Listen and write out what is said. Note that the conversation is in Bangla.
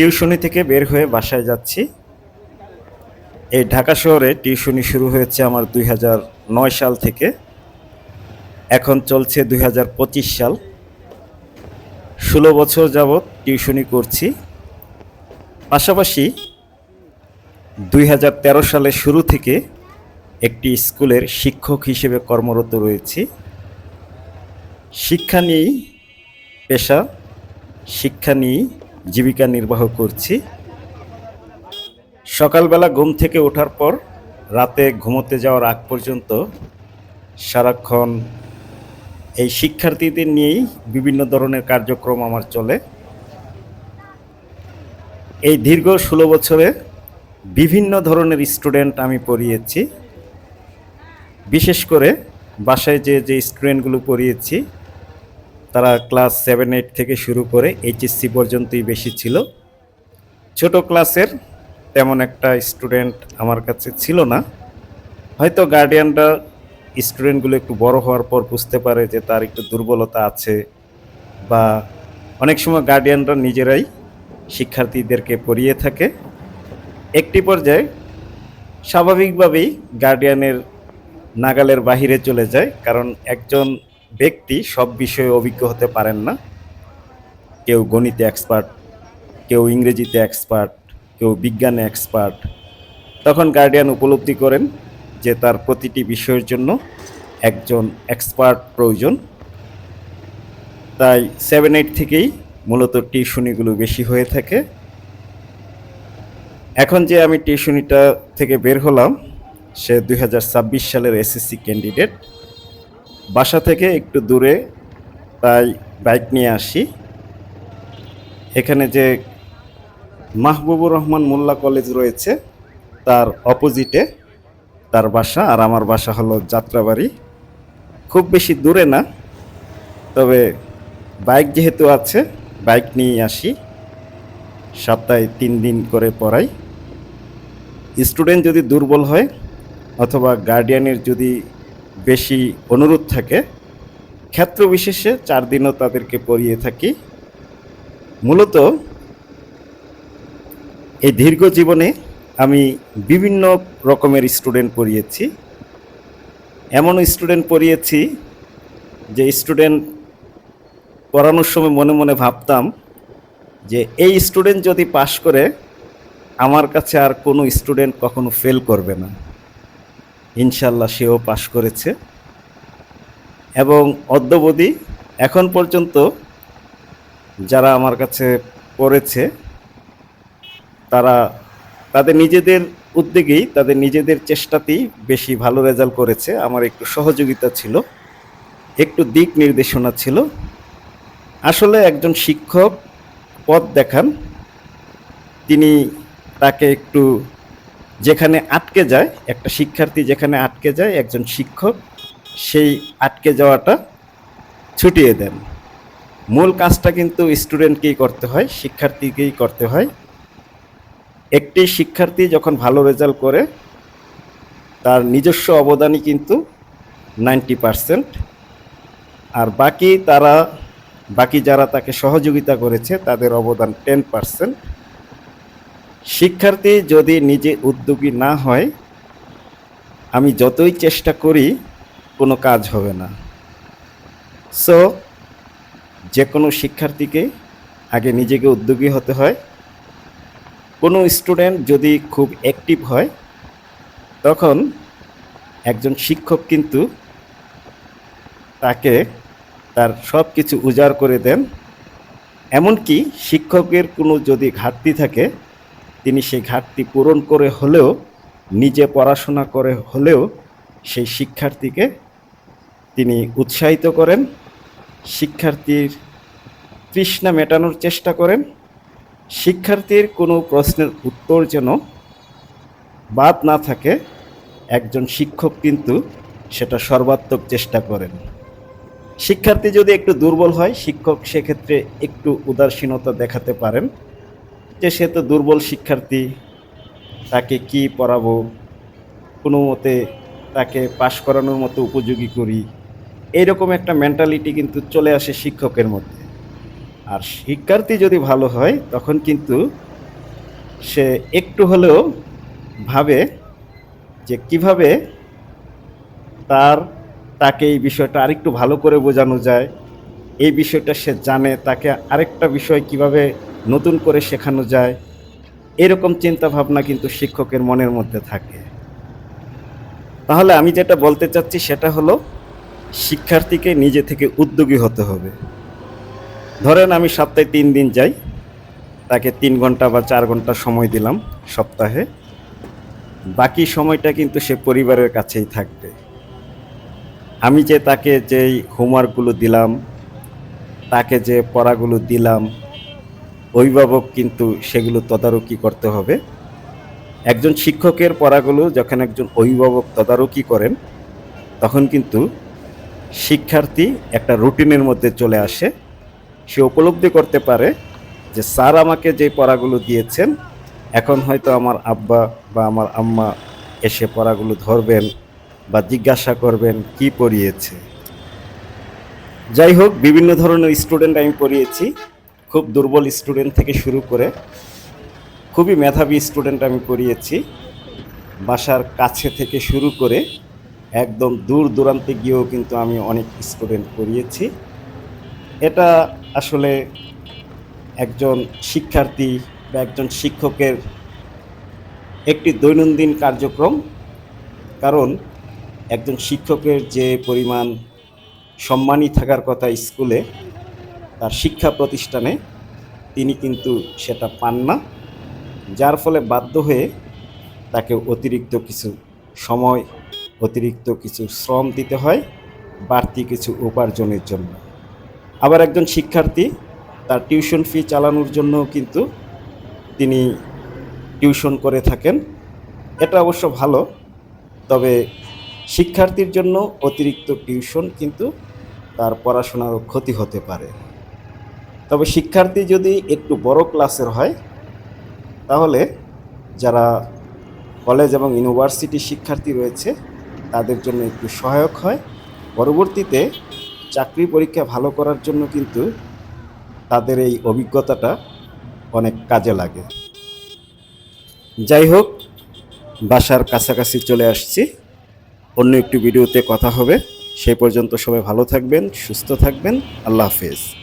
টিউশনি থেকে বের হয়ে বাসায় যাচ্ছি। এই ঢাকা শহরে টিউশনি শুরু হয়েছে আমার দুই নয় সাল থেকে। এখন চলছে দুই হাজার পঁচিশ সাল। ষোলো বছর যাবৎ টিউশনি করছি। পাশাপাশি দুই সালের শুরু থেকে একটি স্কুলের শিক্ষক হিসেবে কর্মরত রয়েছি। শিক্ষা নিয়েই পেশা, শিক্ষা নিয়েই জীবিকা নির্বাহ করছি। সকালবেলা ঘুম থেকে ওঠার পর রাতে ঘুমোতে যাওয়ার আগ পর্যন্ত সারাক্ষণ এই শিক্ষার্থীদের নিয়েই বিভিন্ন ধরনের কার্যক্রম আমার চলে। এই দীর্ঘ ষোলো বছরে বিভিন্ন ধরনের স্টুডেন্ট আমি পড়িয়েছি। বিশেষ করে বাসায় যে যে স্টুডেন্টগুলো পড়িয়েছি তারা ক্লাস সেভেন, এইট থেকে শুরু করে এইচএসসি পর্যন্তই বেশি ছিল। ছোট ক্লাসের তেমন একটা স্টুডেন্ট আমার কাছে ছিল না। হয়তো গার্ডিয়ানরা স্টুডেন্টগুলো একটু বড় হওয়ার পর বুঝতে পারে যে তার একটু দুর্বলতা আছে বা অনেক সময় গার্ডিয়ানরা নিজেরাই শিক্ষার্থীদেরকে পড়িয়ে থাকে। একটি পর্যায়ে স্বাভাবিকভাবেই গার্ডিয়ানের নাগালের বাহিরে চলে যায়, কারণ একজন ব্যক্তি সব বিষয়ে অভিজ্ঞ হতে পারেন না। কেউ গণিতে এক্সপার্ট কেউ ইংরেজিতে এক্সপার্ট কেউ বিজ্ঞানে এক্সপার্ট তখন গার্ডিয়ান উপলব্ধি করেন যে তার প্রতিটি বিষয়ের জন্য একজন এক্সপার্ট প্রয়োজন। তাই সেভেন এইট থেকেই মূলত টিউশনিগুলো বেশি হয়ে থাকে। এখন যে আমি টিউশনিটা থেকে বের হলাম, সে দুই হাজার ছাব্বিশ সালের এসএসসি ক্যান্ডিডেট বাসা থেকে একটু দূরে তাই বাইক নিয়ে আসি। এখানে যে মাহবুবুর রহমান মোল্লা কলেজ রয়েছে, তার অপোজিটে তার বাসা আর আমার বাসা হলো যাত্রাবাড়ি। খুব বেশি দূরে না, তবে বাইক যেহেতু আছে, বাইক নিয়ে আসি। সপ্তাহে তিন দিন করে পড়াই। স্টুডেন্ট যদি দুর্বল হয়, অথবা গার্ডিয়ানের যদি বেশি অনুরোধ থাকে। ক্ষেত্র বিশেষে চার দিনও তাদেরকে পড়িয়ে থাকি। মূলত এই দীর্ঘ জীবনে আমি বিভিন্ন রকমের স্টুডেন্ট পড়িয়েছি। এমন স্টুডেন্ট পড়িয়েছি যে স্টুডেন্ট পড়ানোর সময় মনে মনে ভাবতাম যে এই স্টুডেন্ট যদি পাশ করে, আমার কাছে আর কোনো স্টুডেন্ট কখনো ফেল করবে না। ইনশাল্লাহ সেও পাশ করেছে। এবং অদ্যবধি এখন পর্যন্ত যারা আমার কাছে পড়েছে, তারা, তাদের নিজেদের উদ্যোগেই, তাদের নিজেদের চেষ্টাতেই বেশি ভালো রেজাল্ট করেছে। আমার একটু সহযোগিতা ছিল, একটু দিক নির্দেশনা ছিল। আসলে একজন শিক্ষক পথ দেখান, তিনি তাকে একটু যেখানে আটকে যায়, একটা শিক্ষার্থী যেখানে আটকে যায়, একজন শিক্ষক, সেই আটকে যাওয়াটা ছুটিয়ে দেন। মূল কাজটা কিন্তু স্টুডেন্টকেই করতে হয়, শিক্ষার্থীকেই করতে হয়। একটি শিক্ষার্থী যখন ভালো রেজাল্ট করে, তার নিজস্ব অবদানই কিন্তু নাইনটি পারসেন্ট। আর বাকি তারা, বাকি যারা তাকে সহযোগিতা করেছে, তাদের অবদান টেন পারসেন্ট। শিক্ষার্থী যদি নিজে উদ্যোগী না হয়, আমি যতই চেষ্টা করি, কোনো কাজ হবে না। সো যে কোনো শিক্ষার্থীকে আগে নিজেকে উদ্যোগী হতে হয়। কোনো স্টুডেন্ট যদি খুব অ্যাক্টিভ হয়, তখন একজন শিক্ষক কিন্তু তাকে তার সব কিছু উজাড় করে দেন। এমনকি শিক্ষকের কোনো যদি ঘাটতি থাকে তিনি সেই ঘাটতি পূরণ করে হলেও, নিজে পড়াশোনা করে হলেও সেই শিক্ষার্থীকে তিনি উৎসাহিত করেন, শিক্ষার্থীর তৃষ্ণা মেটানোর চেষ্টা করেন। শিক্ষার্থীর কোনো প্রশ্নের উত্তর যেন বাদ না থাকে, একজন শিক্ষক কিন্তু সেটা সর্বাত্মক চেষ্টা করেন। শিক্ষার্থী যদি একটু দুর্বল হয়, শিক্ষক সেক্ষেত্রে একটু উদাসীনতা দেখাতে পারেন। যে সে তো দুর্বল শিক্ষার্থী, তাকে কি পড়াবো? কোনো মতে তাকে পাশ করানোর মতো উপযোগী করি। এইরকম একটা মেন্টালিটি কিন্তু চলে আসে শিক্ষকের মধ্যে। আর শিক্ষার্থী যদি ভালো হয়, তখন কিন্তু সে একটু হলেও ভাবে যে কীভাবে তার, তাকে এই বিষয়টা আরেকটু ভালো করে বোঝানো যায়। এই বিষয়টা সে জানে, তাকে আরেকটা বিষয় কীভাবে নতুন করে শেখানো যায়। এরকম চিন্তা ভাবনা কিন্তু শিক্ষকের মনের মধ্যে থাকে। তাহলে আমি যেটা বলতে চাচ্ছি সেটা হলো, শিক্ষার্থীকে নিজে থেকে উদ্যোগী হতে হবে। ধরেন আমি সপ্তাহে তিন দিন যাই, তাকে তিন ঘণ্টা বা চার ঘণ্টা সময় দিলাম সপ্তাহে। বাকি সময়টা কিন্তু সে পরিবারের কাছেই থাকবে। আমি যে তাকে যেই হোমওয়ার্কগুলো দিলাম, তাকে যে পড়াগুলো দিলাম অভিভাবক কিন্তু সেগুলো তদারকি করতে হবে। একজন শিক্ষকের পড়াগুলো যখন একজন অভিভাবক তদারকি করেন, তখন কিন্তু শিক্ষার্থী একটা রুটিনের মধ্যে চলে আসে। সে উপলব্ধি করতে পারে যে, স্যার আমাকে যে পড়াগুলো দিয়েছেন, এখন হয়তো আমার আব্বা বা আমার আম্মা এসে পড়াগুলো ধরবেন বা জিজ্ঞাসা করবেন কি পড়িয়েছে। যাই হোক, বিভিন্ন ধরনের স্টুডেন্ট আমি পড়িয়েছি। খুব দুর্বল স্টুডেন্ট থেকে শুরু করে খুবই মেধাবী স্টুডেন্ট আমি পড়িয়েছি বাসার কাছে থেকে শুরু করে একদম দূর দূরান্তে গিয়েও কিন্তু আমি অনেক স্টুডেন্ট পড়িয়েছি এটা আসলে একজন শিক্ষার্থী বা একজন শিক্ষকের একটি দৈনন্দিন কার্যক্রম। কারণ একজন শিক্ষকের যে পরিমাণ সম্মানী থাকার কথা স্কুলে তার শিক্ষা প্রতিষ্ঠানে তিনি কিন্তু সেটা পান না, যার ফলে বাধ্য হয়ে তাকে অতিরিক্ত কিছু সময়, অতিরিক্ত কিছু শ্রম দিতে হয়, বাড়তি কিছু উপার্জনের জন্য। আবার একজন শিক্ষার্থী তার টিউশন ফি চালানোর জন্য কিন্তু তিনি টিউশন করে থাকেন। এটা অবশ্য ভালো, তবে শিক্ষার্থীর জন্য অতিরিক্ত টিউশন কিন্তু তার পড়াশোনারও ক্ষতি হতে পারে। তবে শিক্ষার্থী যদি একটু বড় ক্লাসের হয়, তাহলে যারা কলেজ এবং ইউনিভার্সিটি শিক্ষার্থী রয়েছে, তাদের জন্য একটু সহায়ক হয়। পরবর্তীতে চাকরি পরীক্ষা ভালো করার জন্য কিন্তু তাদের এই অভিজ্ঞতাটা অনেক কাজে লাগে। যাই হোক বাসার কাছাকাছি চলে আসছি। অন্য একটি ভিডিওতে কথা হবে। সেই পর্যন্ত সবাই ভালো থাকবেন, সুস্থ থাকবেন। আল্লাহ হাফেজ।